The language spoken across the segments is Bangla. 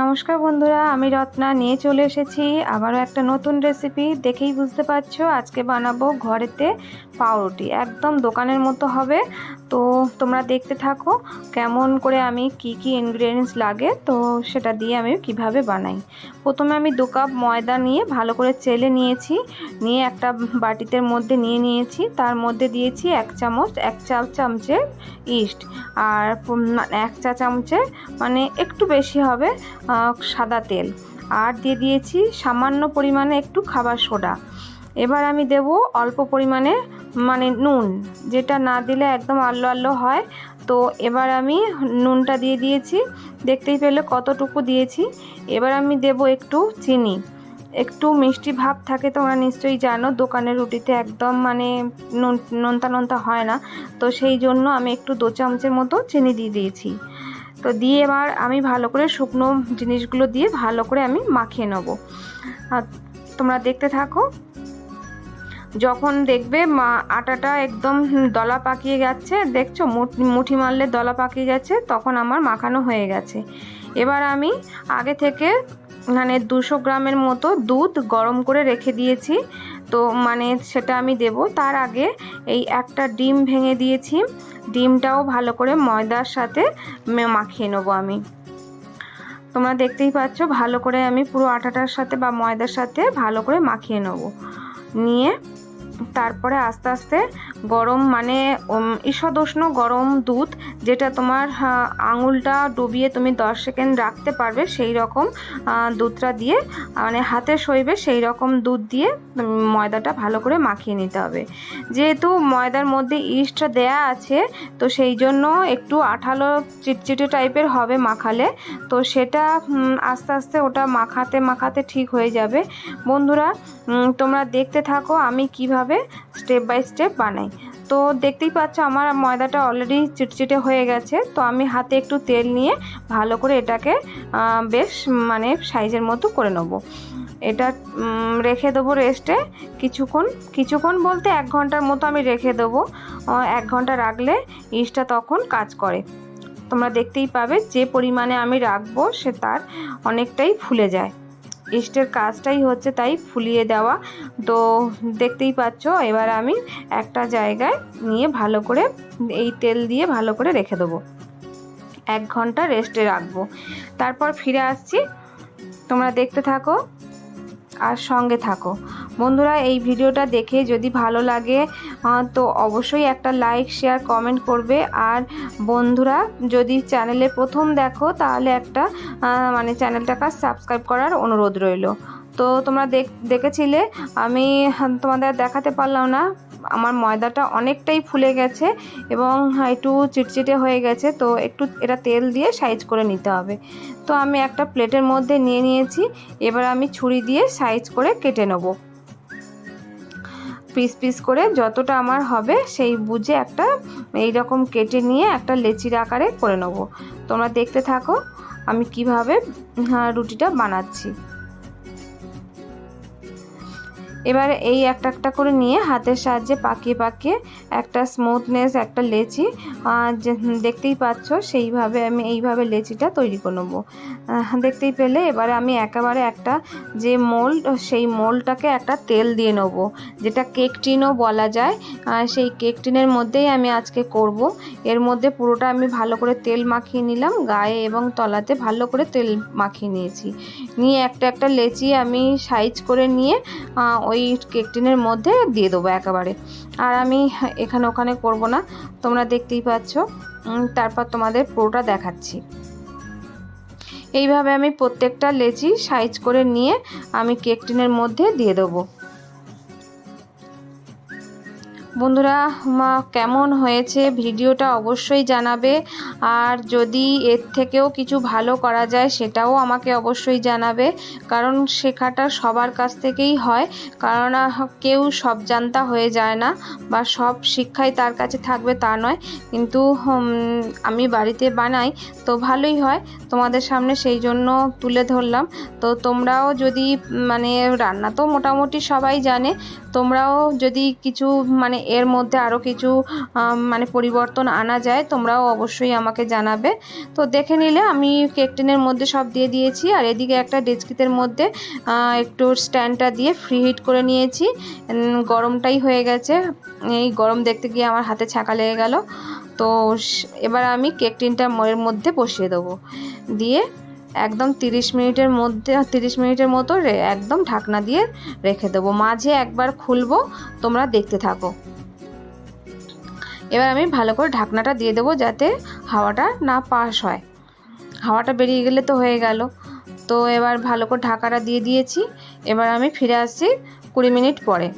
নমস্কার বন্ধুরা, আমি রত্না। নিয়ে চলে এসেছি আবারও একটা নতুন রেসিপি দেখেই বুঝতে পারছ, আজকে বানাবো ঘরেতে পাউরুটি। একদম দোকানের মতো হবে। তো তোমরা দেখতে থাকো, কেমন করে আমি কি কি ইনগ্রিডিয়েন্টস লাগে। তো সেটা দিয়ে আমি কীভাবে বানাই। প্রথমে আমি দু কাপ ময়দা নিয়ে ভালো করে চেলে নিয়েছি। নিয়ে একটা বাটিতের মধ্যে নিয়ে নিয়েছি। তার মধ্যে দিয়েছি এক চামচ, এক চা চামচের ইস্ট আর এক চা চামচের মানে একটু বেশি হবে। সাদা তেল। আর দিয়ে দিয়েছি সামান্য পরিমাণে একটু খাবার সোডা। এবার আমি দেব অল্প পরিমাণে মানে নুন, যেটা না দিলে একদম আল্লো আল্লো হয়। তো এবার আমি নুনটা দিয়ে দিয়েছি। দেখতেই পেলে কতটুকু দিয়েছি। এবার আমি দেব একটু চিনি। একটু মিষ্টি ভাব থাকে তোমরা নিশ্চয়ই জানো দোকানের রুটিতে একদম মানে নোনতা নোনতা হয় না। তো সেই জন্য আমি একটু দু চামচের মতো চিনি দিয়ে দিয়েছি। তো দিয়ে এবার আমি ভালো করে শুকনো জিনিসগুলো দিয়ে ভালো করে আমি মাখিয়ে নেব। আর তোমরা দেখতে থাকো, যখন দেখবে মা আটাটা একদম দলা পাকিয়ে যাচ্ছে দেখছ? মুঠি মারলে দলা পাকিয়ে যাচ্ছে, তখন আমার মাখানো হয়ে গেছে। এবার আমি আগে থেকে মানে দুশো গ্রামের মতো দুধ গরম করে রেখে দিয়েছি। তো মানে সেটা আমি দেব। তার আগে এই একটা ডিম ভেঙে দিয়েছি। ডিমটাও ভালো করে ময়দার সাথে মাখিয়ে নেব আমি। তোমরা দেখতেই পাচ্ছ, ভালো করে আমি পুরো আটাটার সাথে বা ময়দার সাথে ভালো করে মাখিয়ে নেব। নিয়ে তারপরে আস্তে আস্তে গরম মানে ঈষদোষ্ণ গরম দুধ যেটা তোমার আঙুলটা ডুবিয়ে তুমি দশ সেকেন্ড রাখতে পারবে, সেই রকম দুধটা দিয়ে মানে হাতে সইবে সেই রকম দুধ দিয়ে ময়দাটা ভালো করে মাখিয়ে নিতে হবে। যেহেতু ময়দার মধ্যে ইস্টটা দেয়া আছে, তো সেই জন্য একটু আঠালো চিটচিটে টাইপের হবে মাখালে, তো সেটা আস্তে আস্তে ওটা মাখাতে মাখাতে ঠিক হয়ে যাবে। বন্ধুরা তোমরা দেখতে থাকো আমি কীভাবে স্টেপ বাই স্টেপ বানাই। তো দেখতেই পাচ্ছ আমার ময়দাটা অলরেডি চিটচিটে হয়ে গেছে। তো আমি হাতে একটু তেল নিয়ে ভালো করে এটাকে বেশ মানে সাইজের মতো করে নেব। এটা রেখে দেবো রেস্টে কিছুক্ষণ। কিছুক্ষণ বলতে এক ঘণ্টার মতো আমি রেখে দেবো। এক ঘণ্টা রাখলে ইস্টটা তখন কাজ করে। তোমরা দেখতেই পাবে যে পরিমাণে আমি রাখব সে তার অনেকটাই ফুলে যায়। ইস্টের কাজটাই হচ্ছে তাই ফুলিয়ে দেওয়া। তো দেখতেই পাচ্ছ, এবার আমি একটা জায়গায় নিয়ে ভালো করে এই তেল দিয়ে ভালো করে রেখে দেবো। এক ঘণ্টা রেস্টে রাখব। তারপর ফিরে আসছি। তোমরা দেখতে থাকো আর সঙ্গে থাকো। বন্ধুরা, এই ভিডিওটা দেখে যদি ভালো লাগে তো অবশ্যই একটা লাইক, শেয়ার, কমেন্ট করবে। আর বন্ধুরা, যদি চ্যানেলে প্রথম দেখো, তাহলে একটা মানে চ্যানেলটাকে সাবস্ক্রাইব করার অনুরোধ রইল। তো তোমরা দেখেছিলে, আমি তোমাদের দেখাতে পারলাম না। আমার ময়দাটা অনেকটাই ফুলে গেছে এবং একটু চিটচিটে হয়ে গেছে, তো একটু এটা তেল দিয়ে সাইজ করে নিতে হবে। তো আমি একটা প্লেটের মধ্যে নিয়ে নিয়েছি, এবার আমি ছুরি দিয়ে সাইজ করে কেটে নেব। পিস পিস করে যতটা আমার হবে সেই বুঝে একটা এই রকম কেটে নিয়ে একটা লেচির আকারে করে নেব। তোমরা দেখতে থাকো আমি কীভাবে রুটিটা বানাচ্ছি। এবার এই একটা একটা করে নিয়ে হাতের সাহায্যে পাকিয়ে পাকিয়ে একটা স্মুথনেস একটা লেচি দেখতেই পাচ্ছ সেইভাবে আমি এইভাবে লেচিটা তৈরি করে নেব। দেখতেই পেলে এবারে আমি একেবারে একটা যে মোল্ড সেই মোল্ডটাকে একটা তেল দিয়ে নেব, যেটা কেক টিনও বলা যায়। সেই কেক টিনের মধ্যেই আমি আজকে করব। এর মধ্যে পুরোটা আমি ভালো করে তেল মাখিয়ে নিলাম, গায়ে এবং তলাতে ভালো করে তেল মাখিয়ে নিয়েছি। নিয়ে একটা একটা লেচি আমি সাইজ করে নিয়ে ওই কেক টিনের মধ্যে দিয়ে দেবো একেবারে। আর আমি এখানে ওখানে করব না, তোমরা দেখতেই পাচ্ছ। তারপর তোমাদের পুরোটা দেখাচ্ছি। এইভাবে আমি প্রত্যেকটা লেচি সাইজ করে নিয়ে আমি কেক টিনের মধ্যে দিয়ে দেবো। বন্ধুরা, মা কেমন হয়েছে ভিডিওটা অবশ্যই জানাবে। আর যদি এর থেকেও কিছু ভালো করা যায়, সেটাও আমাকে অবশ্যই জানাবে। কারণ শেখাটা সবার কাছ থেকেই হয়। কারণ কেউ সব জানতা হয়ে যায় না, বা সব শিক্ষাই তার কাছে থাকবে তা নয়। কিন্তু আমি বাড়িতে বানাই, তো ভালোই হয়। তোমাদের সামনে সেই জন্য তুলে ধরলাম। তো তোমরাও যদি মানে রান্না তো মোটামুটি সবাই জানে। তোমরাও যদি কিছু মানে এর মধ্যে আরও কিছু মানে পরিবর্তন আনা যায়, তোমরাও অবশ্যই আমাকে জানাবে। তো দেখে নিলে আমি কেক টিনের মধ্যে সব দিয়ে দিয়েছি, আর এদিকে একটা ডেচকিতের মধ্যে একটু স্ট্যান্ডটা দিয়ে ফ্রি হিট করে নিয়েছি। গরমটাই হয়ে গেছে। এই গরম দেখতে গিয়ে আমার হাতে ছাকা লেগে গেল। তো এবার আমি কেক টিনটা এর মধ্যে বসিয়ে দেবো। দিয়ে একদম তিরিশ মিনিটের মধ্যে, তিরিশ মিনিটের মতো একদম ঢাকনা দিয়ে রেখে দেবো। মাঝে একবার খুলবো, তোমরা দেখতে থাকো। এবার আমি ভালো করে ঢাকনাটা দিয়ে দেবো যাতে হাওয়াটা না পাস হয়। হাওয়াটা বেরিয়ে গেলে তো হয়ে গেল। তো এবার ভালো করে ঢাকাটা দিয়ে দিয়েছি। এবার আমি ফিরে আসছি কুড়ি মিনিট পরে।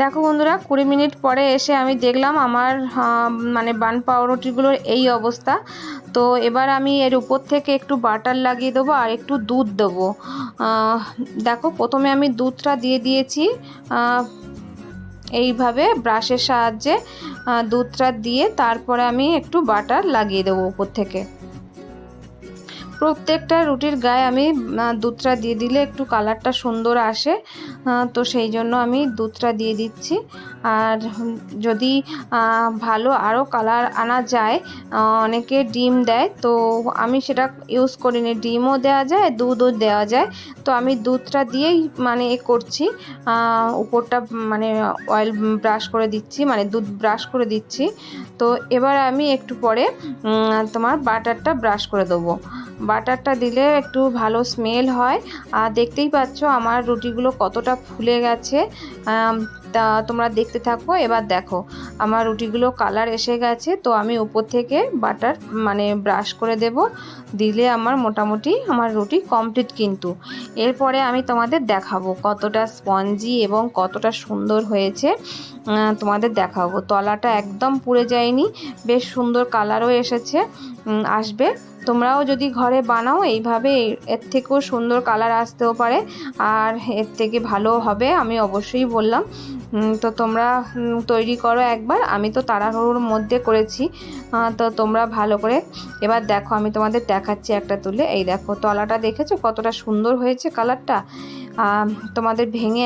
দেখো বন্ধুরা, কুড়ি মিনিট পরে এসে আমি দেখলাম আমার মানে বান পাউরুটিগুলোর এই অবস্থা। তো এবার আমি এর উপর থেকে একটু বাটার লাগিয়ে দেবো আর একটু দুধ দেবো। দেখো, প্রথমে আমি দুধটা দিয়ে দিয়েছি। এইভাবে ব্রাশের সাহায্যে দুধটা দিয়ে তারপরে আমি একটু বাটার লাগিয়ে দেবো উপর থেকে। প্রত্যেকটা রুটির গায়ে আমি দুধটা দিয়ে দিলে একটু কালারটা সুন্দর আসে তো সেই জন্য আমি দুধটা দিয়ে দিচ্ছি। আর যদি ভালো আরও কালার আনা যায় অনেকে ডিম দেয়, তো আমি সেটা ইউজ করিনি। ডিমও দেওয়া যায়, দুধও দেওয়া যায়, তো আমি দুধটা দিয়েই মানে এ করছি। উপরটা মানে অয়েল ব্রাশ করে দিচ্ছি মানে দুধ ব্রাশ করে দিচ্ছি। তো এবার আমি একটু পরে তোমার বাটারটা ব্রাশ করে দেবো। বাটারটা দিলে একটু ভালো স্মেল হয়। আর দেখতেই পাচ্ছ আমার রুটিগুলো কতটা ফুলে গেছে। তা তোমরা দেখতে থাকো, এবার দেখো। আমার রুটিগুলো কালার এসে গেছে, তো আমি উপর থেকে বাটার মানে ব্রাশ করে দেব। দিলে আমার মোটামুটি আমার রুটি কমপ্লিট কিন্তু। এরপরে আমি তোমাদের দেখাবো কতটা স্পঞ্জি এবং কতটা সুন্দর হয়েছে। তোমাদের দেখাবো। তলাটা একদম পুড়ে যায়নি, বেশ সুন্দর কালারও এসেছে। আসবে। তোমরাও যদি ঘরে বানাও, এইভাবে এর- থেকেও সুন্দর কালার আসতেও পারে। আর এর থেকে ভালো হবে, আমি অবশ্যই বললাম। তো তোমরা তৈরি করো একবার। আমি তো তাড়াহুড়োর মধ্যে করেছি। তো তোমরা ভালো করে, এবার দেখো, আমি তোমাদের দেখাচ্ছি একটা তুলে। এই দেখো, তলাটা দেখেছ কতটা সুন্দর হয়েছে কালারটা? তোমাদের ভেঙে